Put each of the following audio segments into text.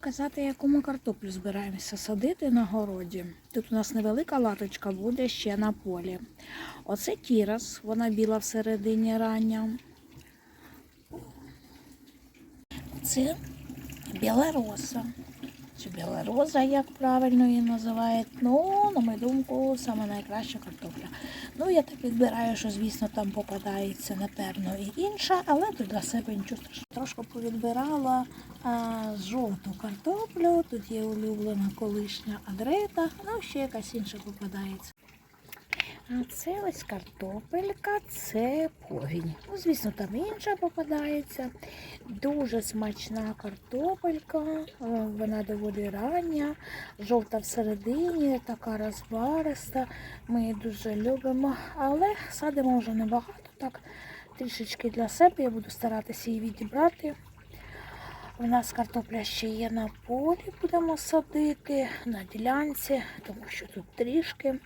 Казати, яку ми картоплю збираємося садити на городі. Тут у нас невелика латочка буде ще на полі. Оце тірас, вона біла всередині рання. Це білороса. Чи білороза, як правильно її називають. Ну, на мою думку, саме найкраща картопля. Ну, я так відбираю, що, звісно, там попадається, напевно, і інша, але тут для себе нічого страшного. Трошки повідбирала а, жовту картоплю. Тут є улюблена колишня адрета, ну ще якась інша попадається. А це ось картопелька, це повінь. Ну, звісно, там інша попадається. Дуже смачна картопелька, е, вона доволі рання, жовта всередині, така розбариста. Ми її дуже любимо, але садимо вже небагато, так трішечки для себе. Я буду старатися її відібрати. У нас картопля ще є на полі, будемо садити, на ділянці, тому що тут трішки.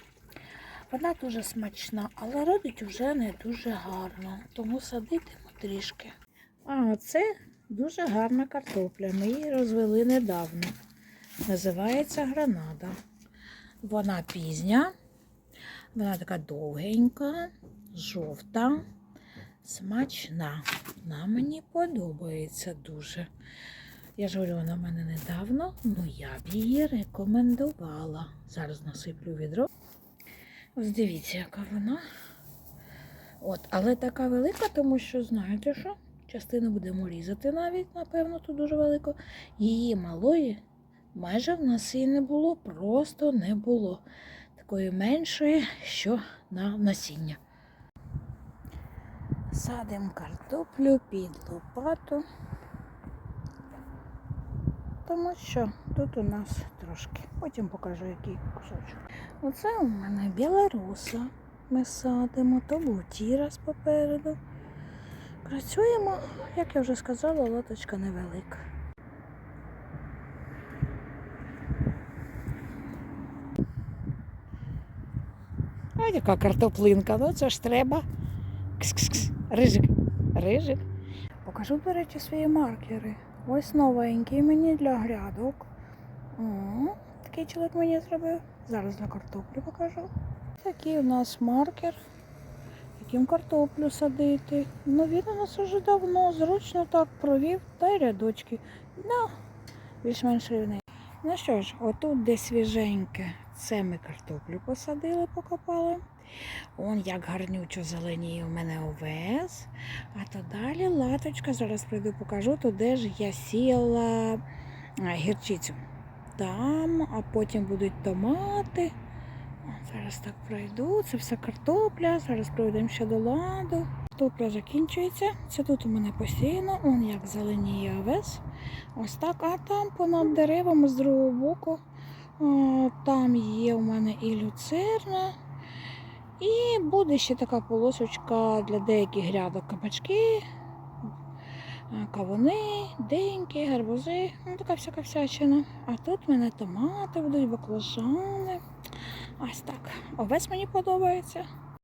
Вона дуже смачна, але родить вже не дуже гарно, тому садитиму трішки. А це дуже гарна картопля. Ми її розвели недавно. Називається гранада. Вона пізня, вона така довгенька, жовта, смачна. Вона мені подобається дуже. Я ж говорю, вона в мене недавно, ну я б її рекомендувала. Зараз насиплю відро. Ось дивіться, яка вона. От, але така велика, тому що знаєте що? Частину будемо різати навіть, напевно, тут дуже велико. Її малої майже в нас і не було, просто не було. Такої меншої, що на насіння. Садимо картоплю під лопату. Тому що тут у нас трошки. Потім покажу, який кусочок. Оце у мене білоруса. Ми садимо, то тірас попереду. Працюємо, як я вже сказала, лоточка невелика. А яка картоплинка, ну це ж треба. Кс-кс-кс. Рижик. Рижик. Покажу, до речі, свої маркери. Ось новенький мені для грядок. О, такий чоловік мені зробив. Зараз для картоплі покажу. Такий у нас маркер, яким картоплю садити. Ну він у нас вже давно, зручно так провів та й рядочки. Ну, більш-менш рівний. Ну що ж, отут де свіженьке, це ми картоплю посадили, покопали. Он як гарнючо зеленіє у мене овес. А то далі латочка, зараз прийду покажу, то де ж я сіяла гірчицю. Там, а потім будуть томати. Зараз так пройду. Це все картопля. Зараз пройдемо ще до ладу. Картопля закінчується. Це тут у мене посіяно, он як зеленіє овес. Ось так, а там понад деревами з другого боку. О, там є у мене і люцерна. І буде ще така полосочка для деяких грядок кабачки, е, кавуни, деньки, гарбузи, ну така всяка всячина. А тут в мене томати будуть, баклажани. Ось так. Овець мені подобається.